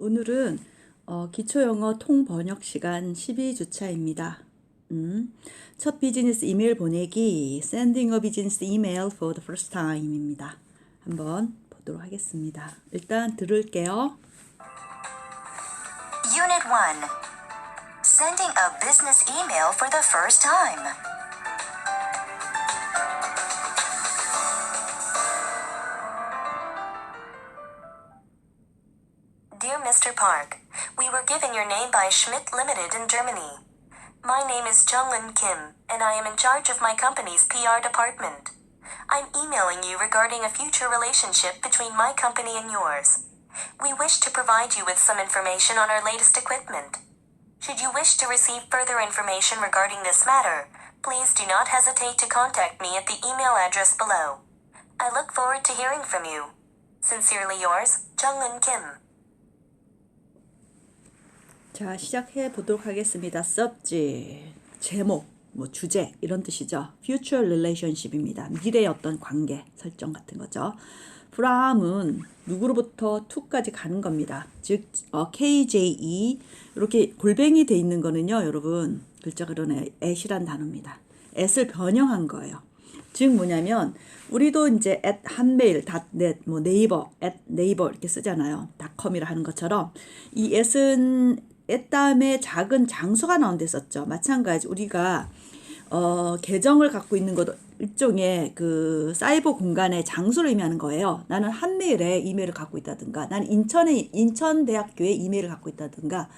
오늘은 어, 기초영어 통번역 시간 12주차입니다. 음, 첫 비즈니스 이메일 보내기 Sending a business email for the first time입니다. 한번 보도록 하겠습니다. 일단 들을게요. Unit 1 Sending a business email for the first time. Schmidt Limited in Germany. My name is Junglin Kim, and I am in charge of my company's PR department. I'm emailing you regarding a future relationship between my company and yours. We wish to provide you with some information on our latest equipment. Should you wish to receive further information regarding this matter, please do not hesitate to contact me at the email address below. I look forward to hearing from you. Sincerely yours, Junglin Kim. 자, 시작해 보도록 하겠습니다. subject, 제목, 뭐 주제 이런 뜻이죠. future relationship입니다. 미래의 어떤 관계 설정 같은 거죠. from은 누구로부터 to까지 가는 겁니다. 즉 어, KJE 이렇게 골뱅이 돼 있는 거는요, 여러분 글자 그러네 at이란 단어입니다. at을 변형한 거예요. 즉 뭐냐면 우리도 이제 at 한메일 닷넷 뭐 네이버 at 네이버 이렇게 쓰잖아요. 닷컴이라 하는 것처럼 이 at은 at 다음에 작은 장소가 나온 데 썼죠. 마찬가지 우리가 어, 계정을 갖고 있는 것도 일종의 그 사이버 공간의 장소를 의미하는 거예요. 나는 한메일에 이메일을 갖고 있다든가, 나는 인천에 인천대학교에 이메일을 갖고 있다든가,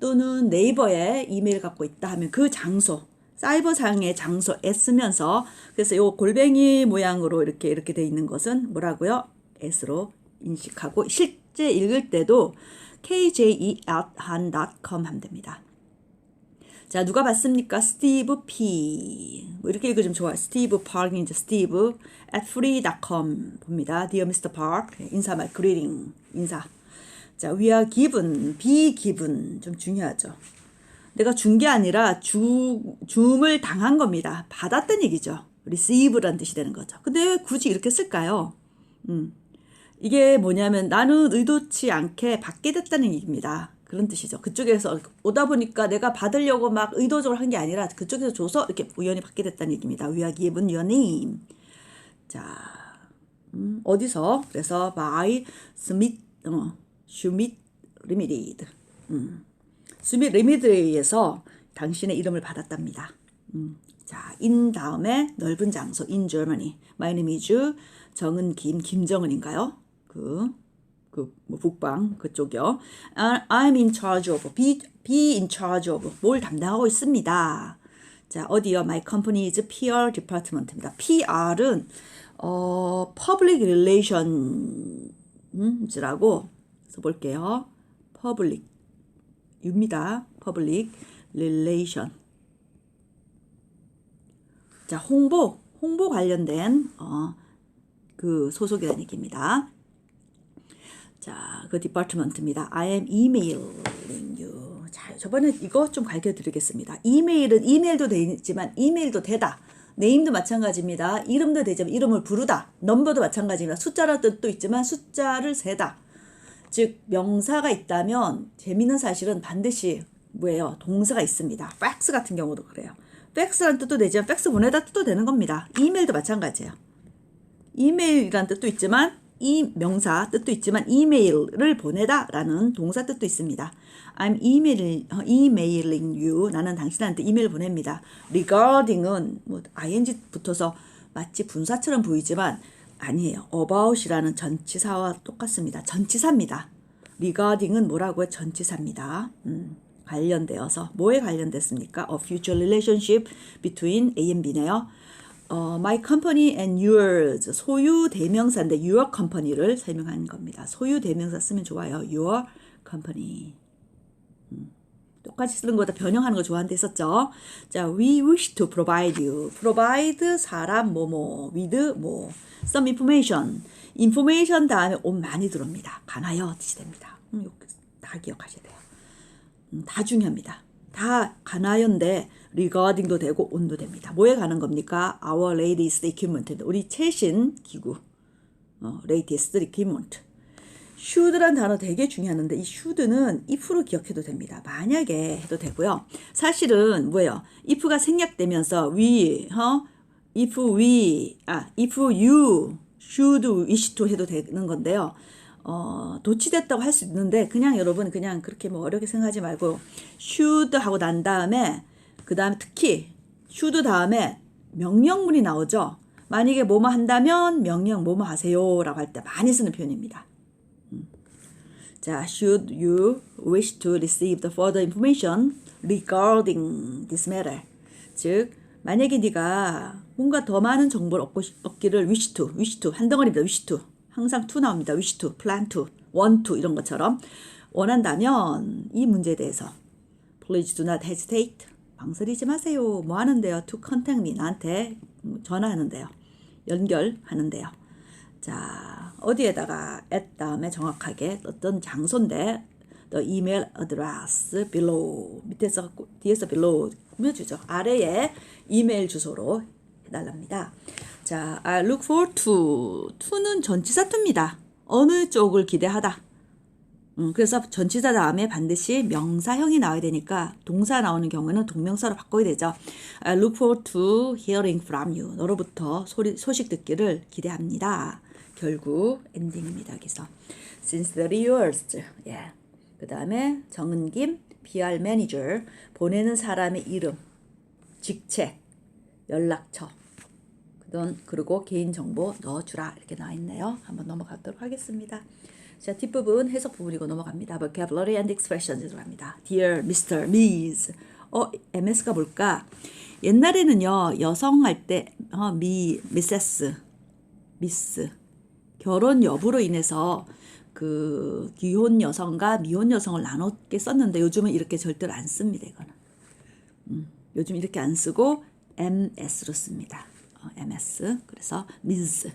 또는 네이버에 이메일을 갖고 있다 하면 그 장소, 사이버상의 장소에 쓰면서 그래서 요 골뱅이 모양으로 이렇게 이렇게 돼 있는 것은 뭐라고요? s로 인식하고 실제 읽을 때도 kje@han.com 하면 됩니다. 자, 누가 봤습니까? 스티브 P. 뭐 이렇게 읽으면 좋아요. 스티브 파크인지 스티브 at free.com 봅니다. Dear Mr. Park. 인사말, greeting. 인사. 자, we are given, be given. 좀 중요하죠. 내가 준 게 아니라 주, 줌을 당한 겁니다. 받았던 얘기죠. receive란 뜻이 되는 거죠. 근데 왜 굳이 이렇게 쓸까요? 음. 이게 뭐냐면 나는 의도치 않게 받게 됐다는 얘기입니다. 그런 뜻이죠. 그쪽에서 오다 보니까 내가 받으려고 막 의도적으로 한 게 아니라 그쪽에서 줘서 이렇게 우연히 받게 됐다는 얘기입니다. Given your name. 자, 음, 어디서? 그래서 by Smith, 어, Schmidt Limited. 음, Smith Limited에 의해서 당신의 이름을 받았답니다. 음, 자, in 다음에 넓은 장소, in Germany. My name is 정은 김, 김정은인가요? 그, 그, 뭐, 북방, 그쪽이요. I'm in charge of, be, be in charge of, 뭘 담당하고 있습니다. 자, 어디요? My company is PR department입니다. PR은, 어, public relation, 음, 라고 써볼게요. public, 입니다. public relation. 자, 홍보, 홍보 관련된, 어, 그 소속이라는 얘기입니다. 자, 그 디파트먼트입니다. I am emailing you. 자, 저번에 이거 좀 가르쳐 드리겠습니다. 이메일은 이메일도 되지만 이메일도 되다. 네임도 마찬가지입니다. 이름도 되지만 이름을 부르다. 넘버도 마찬가지입니다. 숫자라 뜻도 있지만 숫자를 세다. 즉 명사가 있다면 재미있는 사실은 반드시 뭐예요? 동사가 있습니다. 팩스 같은 경우도 그래요. 팩스란 뜻도 되지만 팩스 보내다 뜻도 되는 겁니다. 이메일도 마찬가지예요. 이메일이란 뜻도 있지만 이 명사 뜻도 있지만 이메일을 보내다 라는 동사 뜻도 있습니다. I'm emailing, emailing you. 나는 당신한테 이메일 보냅니다. regarding은 뭐 ing 붙어서 마치 분사처럼 보이지만 아니에요. about이라는 전치사와 똑같습니다. 전치사입니다. regarding은 뭐라고요? 전치사입니다. 음, 관련되어서 뭐에 관련됐습니까? A future relationship between A and B네요. 어, my company and yours 소유 대명사인데 your company를 설명하는 겁니다. 소유 대명사 쓰면 좋아요. your company. 음, 똑같이 쓰는 거다 변형하는 거 좋아한다 했었죠. 자, we wish to provide you. provide 사람 뭐뭐 with 뭐 some information. information 다음에 옷 많이 들어옵니다. 가나요? 뜻이 됩니다. 음, 다 기억하셔야 돼요. 음, 다 중요합니다. 다 가나요인데 regarding도 되고 온도 됩니다. 뭐에 가는 겁니까? Our latest equipment. 우리 최신 기구. 어, latest equipment. should란 단어 되게 중요한데 이 should는 if로 기억해도 됩니다. 만약에 해도 되고요. 사실은 뭐예요? if가 생략되면서 we, 어? if we, 아, if you should wish to 해도 되는 건데요. 어, 도치됐다고 할 수 있는데 그냥 여러분 그냥 그렇게 뭐 어렵게 생각하지 말고 should 하고 난 다음에 그 다음에 특히 should 다음에 명령문이 나오죠. 만약에 뭐뭐 한다면 명령 뭐뭐 하세요 라고 할 때 많이 쓰는 표현입니다. 음. 자, should you wish to receive the further information regarding this matter? 즉, 만약에 네가 뭔가 더 많은 정보를 얻고, 싶- 얻기를 wish to, wish to 한 덩어리입니다. wish to 항상 to 나옵니다. wish to, plan to, want to 이런 것처럼 원한다면 이 문제에 대해서 Please do not hesitate. 망설이지 마세요. 뭐 하는데요? To contact me. 나한테 전화하는데요. 연결하는데요. 자, 어디에다가 at 다음에 정확하게 어떤 장소인데 the email address below 밑에서 뒤에서 below 꾸며주죠. 아래에 이메일 주소로 해달랍니다. 자, I look forward to. to는 전치사 to입니다. 어느 쪽을 기대하다. 음, 그래서 전치사 다음에 반드시 명사형이 나와야 되니까 동사 나오는 경우는 동명사로 바꿔야 되죠. I look forward to hearing from you. 너로부터 소리, 소식 듣기를 기대합니다. 결국 엔딩입니다. 여기서 sincerely yours. 예. 그 다음에 정은김 PR 매니저 보내는 사람의 이름, 직책, 연락처, 그리고 개인 정보 넣어주라 이렇게 나와 있네요. 한번 넘어가도록 하겠습니다. 자 뒷부분 해석 부분이고 넘어갑니다. vocabulary and expressions 들어갑니다. Dear Mr. Miss. 어 MS가 뭘까? 옛날에는요 여성 할 때 어, 미 미세스 미스 결혼 여부로 인해서 그 기혼 여성과 미혼 여성을 나눴게 썼는데 요즘은 이렇게 절대로 안 씁니다. 이거는. 음, 요즘 이렇게 안 쓰고 MS로 씁니다. 어, MS. 그래서 Ms.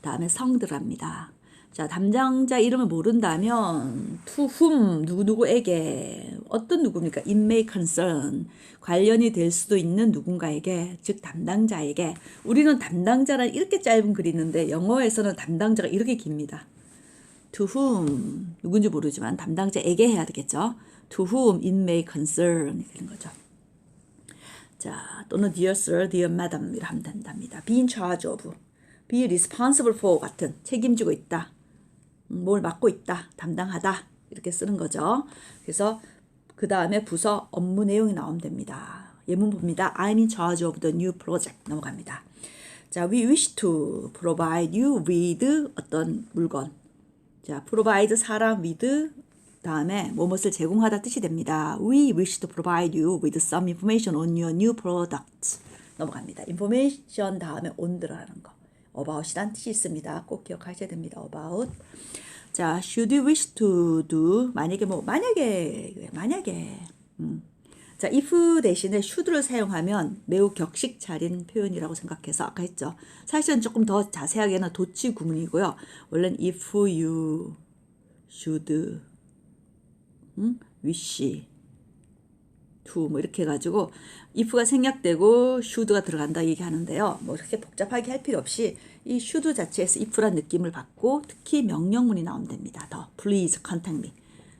다음에 성 들어갑니다. 자, 담당자 이름을 모른다면 to whom 누구누구에게 어떤 누구입니까? It may concern 관련이 될 수도 있는 누군가에게 즉 담당자에게 우리는 담당자란 이렇게 짧은 글이 있는데 영어에서는 담당자가 이렇게 깁니다. to whom 누군지 모르지만 담당자에게 해야 되겠죠. to whom it may concern 이런 거죠. 자, 또는 dear sir, dear madam 이라 하면 된답니다. be in charge of, be responsible for 같은 책임지고 있다. 음, 뭘 맡고 있다. 담당하다. 이렇게 쓰는 거죠. 그래서 그 다음에 부서 업무 내용이 나오면 됩니다. 예문 봅니다. I'm in charge of the new project 넘어갑니다. 자, we wish to provide you with 어떤 물건. 자, provide 사람 with 다음에 무엇을 제공하다 뜻이 됩니다. We wish to provide you with some information on your new product. 넘어갑니다. information 다음에 on 들어가는 거. About이란 뜻이 있습니다. 꼭 기억하셔야 됩니다. about. 자, should you wish to do 만약에 뭐 만약에 만약에 음. 자, if 대신에 should를 사용하면 매우 격식 차린 표현이라고 생각해서 아까 했죠. 사실은 조금 더 자세하게는 도치 구문이고요. 원래는 if you should 음? wish to 뭐 이렇게 해가지고 if가 생략되고 should가 들어간다 얘기하는데요. 뭐 이렇게 복잡하게 할 필요 없이 이 should 자체에서 if란 느낌을 받고 특히 명령문이 나오면 됩니다. 더 please contact me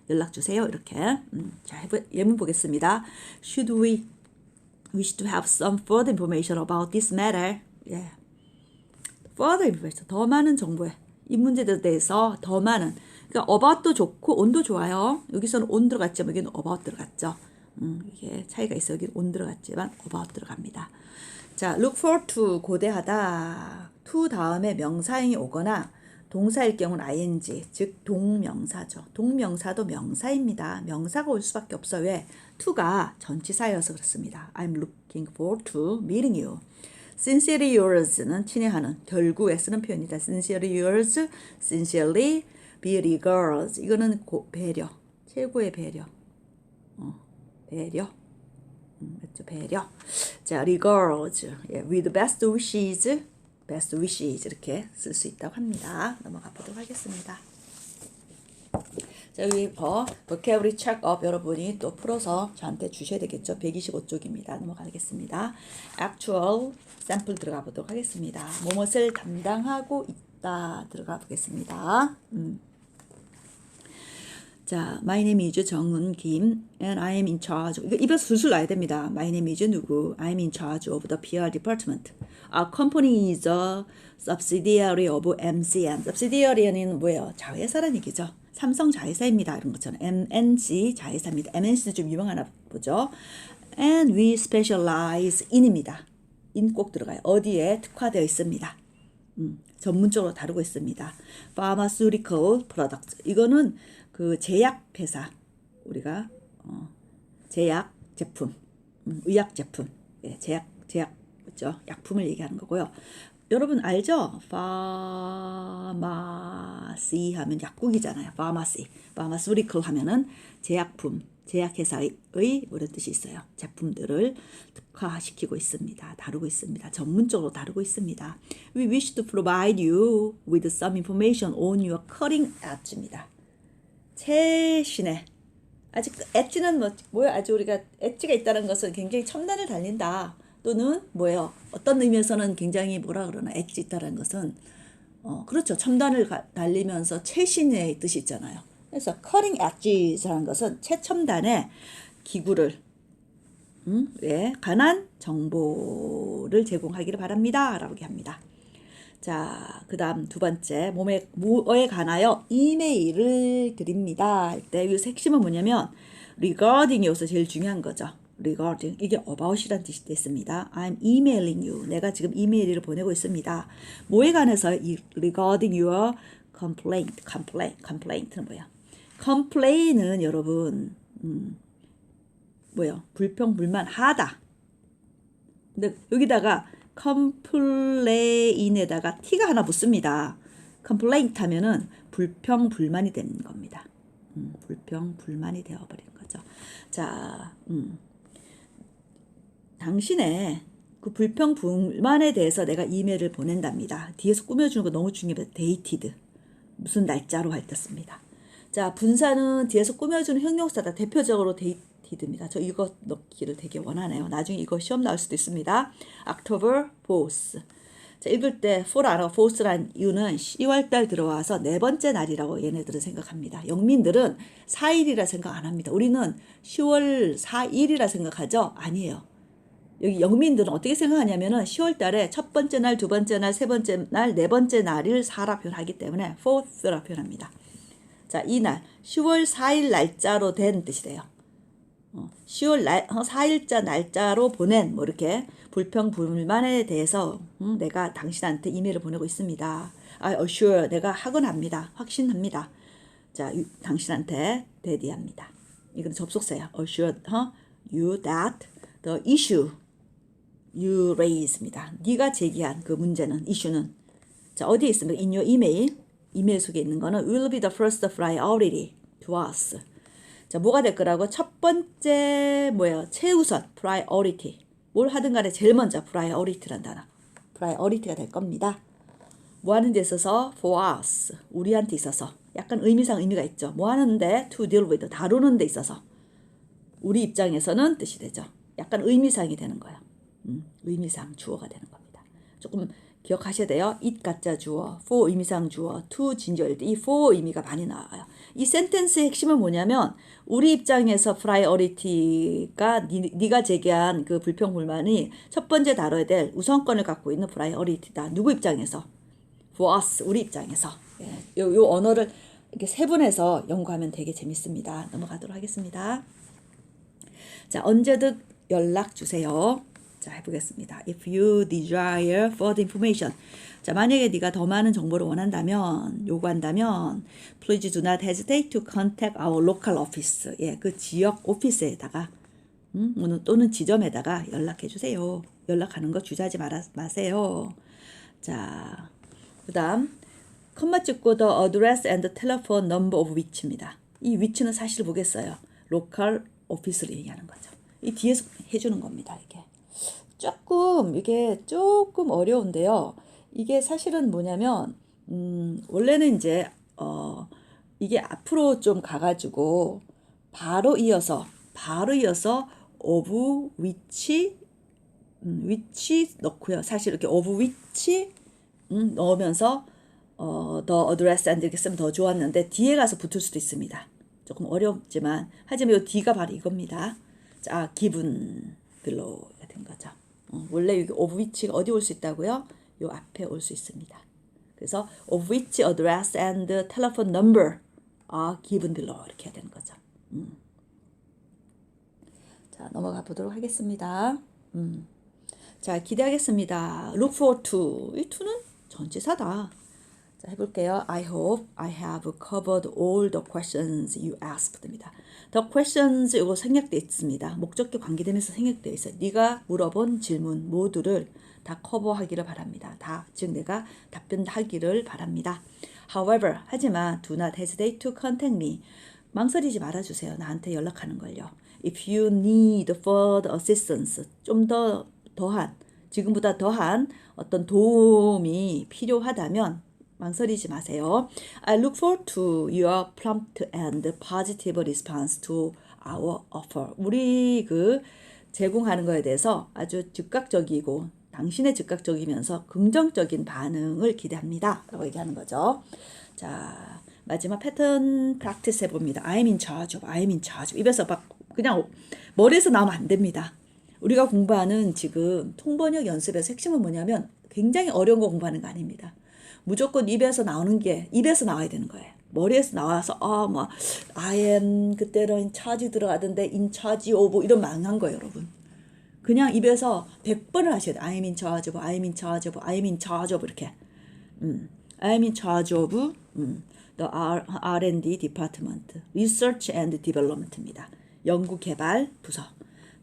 연락 주세요 이렇게 음, 자 해보, 예문 보겠습니다. Should we wish to have some further information about this matter? 예. further information 더 많은 정보에 이 문제에 대해서 더 많은 그러니까 about도 좋고 on도 좋아요. 여기서는 on 들어갔지만 여기는 about 들어갔죠. 음, 이게 차이가 있어. 여기 on 들어갔지만 about 들어갑니다. 자, look forward to 고대하다. to 다음에 명사형이 오거나 동사일 경우는 ing, 즉 동명사죠. 동명사도 명사입니다. 명사가 올 수밖에 없어. 왜? to가 전치사여서 그렇습니다. I'm looking forward to meeting you. sincerely yours는 친애하는 결국에 쓰는 표현이다. sincerely yours, sincerely be regards. 이거는 고, 배려, 최고의 배려. 어, 배려. 음, 맞죠? 배려. 자, regards. 예, with best wishes, best wishes 이렇게 쓸 수 있다고 합니다. 넘어가 보도록 하겠습니다. 자, 여기 어, vocabulary check up 여러분이 또 풀어서 저한테 주셔야 되겠죠. 125쪽입니다. 넘어가겠습니다. actual 샘플 들어가 보도록 하겠습니다. 무엇을 담당하고 있다 들어가 보겠습니다. 음. 자, my name is 정은 김 and I am in charge. 이거 입에서 술술 나야 됩니다. My name is 누구? I am in charge of the PR department. Our company is a subsidiary of MCN. subsidiary는 뭐예요? 자회사라는 얘기죠. 삼성 자회사입니다. 이런 것처럼 MNC 자회사입니다. MNC는 좀 유명하나 보죠. And we specialize in입니다. in 꼭 들어가요. 어디에 특화되어 있습니다. 음, 전문적으로 다루고 있습니다. Pharmaceutical products. 이거는 그 제약 회사 우리가 어, 제약 제품, 음, 의약 제품, 예, 제약 제약 그죠? 약품을 얘기하는 거고요. 여러분 알죠? 파마시 하면 약국이잖아요. 파마시, 파마스리컬 하면은 제약품, 제약회사의 이런 뜻이 있어요. 제품들을 특화시키고 있습니다. 다루고 있습니다. 전문적으로 다루고 있습니다. We wish to provide you with some information on your cutting edge입니다. 최신의. 아직 엣지는 뭐 뭐야? 아주 우리가 엣지가 있다는 것은 굉장히 첨단을 달린다. 또는 뭐예요? 어떤 의미에서는 굉장히 뭐라 그러나? 엣지 있다는 것은 어 그렇죠. 첨단을 가, 달리면서 최신의 뜻이 있잖아요. 그래서 cutting edges라는 것은 최첨단의 기구를 음, 예, 관한 정보를 제공하기를 바랍니다. 라고 합니다. 자, 그 다음 두 번째, 몸에, 뭐에 관하여 이메일을 드립니다. 할 때, 이 핵심은 뭐냐면, regarding 여기서 제일 중요한 거죠. regarding. 이게 about이라는 뜻이 됐습니다. I'm emailing you. 내가 지금 이메일을 보내고 있습니다. 뭐에 관해서 이 regarding your complaint, complaint, complaint는 뭐야? complain은 여러분, 음, 뭐요? 불평, 불만, 하다. 근데 여기다가 컴플레인에다가 t가 하나 붙습니다. complaint 하면은 불평 불만이 되는 겁니다. 음, 불평 불만이 되어버린 거죠. 자, 음, 당신의 그 불평 불만에 대해서 내가 이메일을 보낸답니다. 뒤에서 꾸며주는 거 너무 중요해요. dated 무슨 날짜로 씁니다. 자, 분사는 뒤에서 꾸며주는 형용사다. 대표적으로 데이 티드입니다. 저 이거 넣기를 되게 원하네요. 나중에 이거 시험 나올 수도 있습니다. October 4th. 자, 읽을 때 for 알아. fourth란 이유는 10월달 들어와서 네 번째 날이라고 얘네들은 생각합니다. 영민들은 4일이라 생각 안 합니다. 우리는 10월 4일이라 생각하죠? 아니에요. 여기 영민들은 어떻게 생각하냐면은 10월 달에 첫 번째 날, 두 번째 날, 세 번째 날, 네 번째 날을 4라 표현하기 때문에 fourth라 표현합니다. 자, 이 날, 10월 4일 날짜로 된 뜻이 돼요. 어, 10월 날, 4일자 날짜로 보낸, 뭐 이렇게 불평, 불만에 대해서 음, 내가 당신한테 이메일을 보내고 있습니다. I assure, 내가 확언합니다. 확신합니다. 자, 유, 당신한테 대디합니다. 이건 접속사야. assure 어? you that the issue you raise입니다. 네가 제기한 그 문제는, 이슈는 자, 어디에 있습니까? in your email. 이메일 속에 있는 거는 will be the first priority to us. 자, 뭐가 될 거라고? 첫 번째 뭐예요? 최우선 priority. 뭘 하든 간에 제일 먼저 priority란 단어. priority가 될 겁니다. 뭐 하는 데 있어서 for us. 우리한테 있어서 약간 의미상 의미가 있죠. 뭐 하는데 to deal with 다루는 데 있어서 우리 입장에서는 뜻이 되죠. 약간 의미상이 되는 거예요. 음, 의미상 주어가 되는 겁니다. 조금 기억하셔야 돼요. it 가짜 주어, for 의미상 주어, to 진저일 때 이 for 의미가 많이 나와요. 이 센텐스의 핵심은 뭐냐면 우리 입장에서 프라이어리티가 니, 가 제기한 그 불평 불만이 첫 번째 다뤄야 될 우선권을 갖고 있는 프라이어리티다. 누구 입장에서? for us 우리 입장에서. 예, 요, 요 언어를 이렇게 세분해서 연구하면 되게 재밌습니다. 넘어가도록 하겠습니다. 자, 언제든 연락 주세요. 자, 해보겠습니다. If you desire further information. 자, 만약에 네가 더 많은 정보를 원한다면, 요구한다면, please do not hesitate to contact our local office. 예, 그 지역 오피스에다가, 음, 또는 지점에다가 연락해 주세요. 연락하는 거 주저하지 말아, 마세요. 자, 그 다음, 컴마 찍고 the address and the telephone number of which입니다. 이 which는 사실 보겠어요. local office를 얘기하는 거죠. 이 뒤에서 해주는 겁니다, 이게. 조금 이게 조금 어려운데요. 이게 사실은 뭐냐면 음, 원래는 이제 어 이게 앞으로 좀 가가지고 바로 이어서 바로 이어서 of which 음, which 넣고요. 사실 이렇게 of which 음, 넣으면서 어, the address and 이렇게 쓰면 더 좋았는데 뒤에 가서 붙을 수도 있습니다. 조금 어렵지만 하지만 요 D가 바로 이겁니다. 자, 기분 below가 된 거죠. 어, 원래 여기 of which가 어디 올 수 있다고요? 요 앞에 올 수 있습니다. 그래서 of which address and telephone number are given below 이렇게 해야 되는 거죠. 음. 자, 넘어가 보도록 하겠습니다. 음. 자, 기대하겠습니다. Look forward to. 이 to는 전치사다. 자, 해볼게요. I hope I have covered all the questions you asked.입니다. The questions 이거 생략돼 있습니다. 목적격 관계되면서 생략돼 있어요. 네가 물어본 질문 모두를 다 커버하기를 바랍니다. 다, 즉 내가 답변하기를 바랍니다. However, 하지만 do not hesitate to contact me. 망설이지 말아주세요. 나한테 연락하는 걸요. If you need further assistance, 좀 더 더한 지금보다 더한 어떤 도움이 필요하다면 망설이지 마세요. I look forward to your prompt and positive response to our offer. 우리 그 제공하는 거에 대해서 아주 즉각적이고 당신의 즉각적이면서 긍정적인 반응을 기대합니다. 라고 얘기하는 거죠. 자, 마지막 패턴 프랙티스 해봅니다. I'm in charge of, I'm in charge of. 입에서 막 그냥 머리에서 나오면 안 됩니다. 우리가 공부하는 지금 통번역 연습에서 핵심은 뭐냐면 굉장히 어려운 거 공부하는 거 아닙니다. 무조건 입에서 나오는 게 입에서 나와야 되는 거예요. 머리에서 나와서 아뭐 am 그때는 차지 들어가던데 charge of 이런 망한 거예요, 여러분. 그냥 입에서 100번을 하셔야 charge of, I'm in charge of, I'm in charge of 이렇게. 음. In charge of 음. the R&D department, research and development입니다. 연구 개발 부서.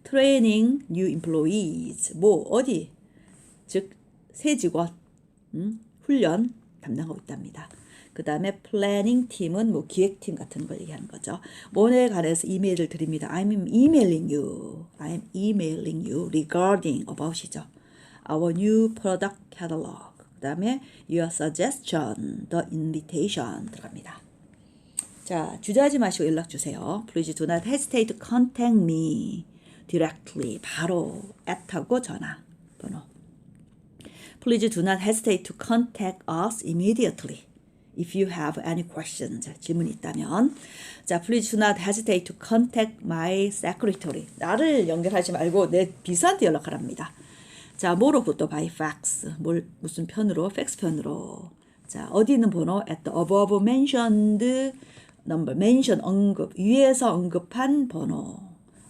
training new employees. 뭐 어디? 즉 새 직원 음, 훈련 담당하고 있답니다. 그 다음에 플래닝 팀은 뭐 기획팀 같은 걸 얘기하는 거죠. 뭐에 관해서 이메일을 드립니다. I'm emailing you. I'm emailing you regarding about이죠. Our new product catalog. 그 다음에 your suggestion, the invitation 들어갑니다. 자, 주저하지 마시고 연락 주세요. Please do not hesitate to contact me directly. 바로 at하고 전화 번호. Please do not hesitate to contact us immediately if you have any questions. 질문이 있다면. 자, please do not hesitate to contact my secretary. 나를 연결하지 말고 내 비서한테 연락하랍니다. 자, 뭐로부터 by fax. 뭘 무슨 편으로? 팩스 편으로. 자, 어디 있는 번호? at the above mentioned number. mention 언급. 위에서 언급한 번호.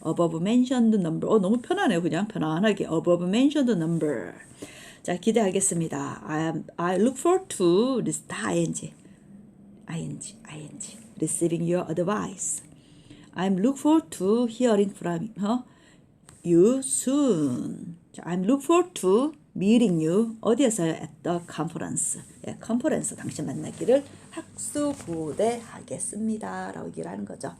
above mentioned number. 어, 너무 편하네요. 그냥 편안하게. above mentioned number. 자, 기대하겠습니다. I, I look forward to this ing. ing, ing. receiving your advice. I'm look forward to hearing from huh? you soon. 자, I'm look forward to meeting you. 어디에서요? At the conference. 예, 컨퍼런스 당신 만나기를 학수 고대하겠습니다. 라고 얘기를 하는 거죠.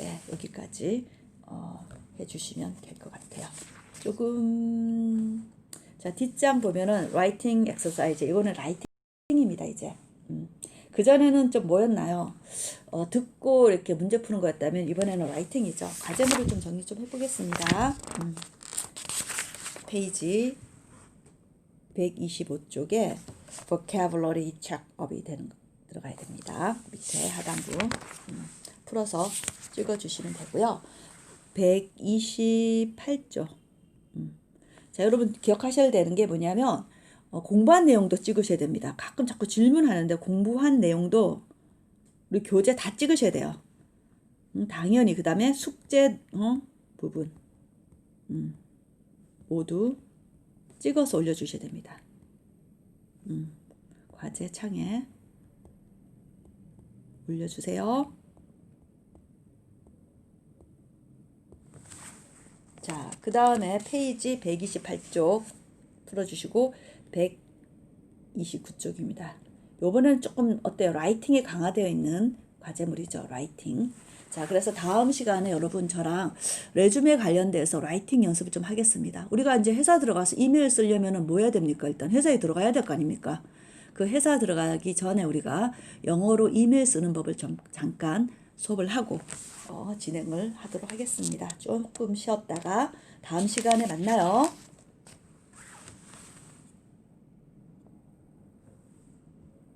예, 여기까지 어, 해주시면 될 것 같아요. 조금 자 뒷장 보면은 writing exercise 이거는 라이팅입니다 이제. 음. 그 전에는 좀 뭐였나요? 어, 듣고 이렇게 문제 푸는 거였다면 이번에는 라이팅이죠. 과제물을 좀 정리 좀 해보겠습니다. 음. 페이지 125쪽에 vocabulary check-up이 되는 거 들어가야 됩니다. 밑에 하단부 음, 풀어서 찍어주시면 되고요. 128쪽 음. 자 여러분 기억하셔야 되는 게 뭐냐면 어, 공부한 내용도 찍으셔야 됩니다. 가끔 자꾸 질문하는데 공부한 내용도 우리 교재 다 찍으셔야 돼요. 음, 당연히 그 다음에 숙제 어, 부분 음, 모두 찍어서 올려주셔야 됩니다. 음, 과제 창에 올려주세요. 자, 그 다음에 페이지 128쪽 풀어주시고 129쪽입니다. 요번에는 조금 어때요? 라이팅이 강화되어 있는 과제물이죠. 라이팅. 자, 그래서 다음 시간에 여러분 저랑 레주메 관련돼서 라이팅 연습을 좀 하겠습니다. 우리가 이제 회사 들어가서 이메일 쓰려면은 뭐 해야 됩니까? 일단 회사에 들어가야 될 거 아닙니까? 그 회사 들어가기 전에 우리가 영어로 이메일 쓰는 법을 좀 잠깐 수업을 하고 어, 진행을 하도록 하겠습니다. 조금 쉬었다가 다음 시간에 만나요.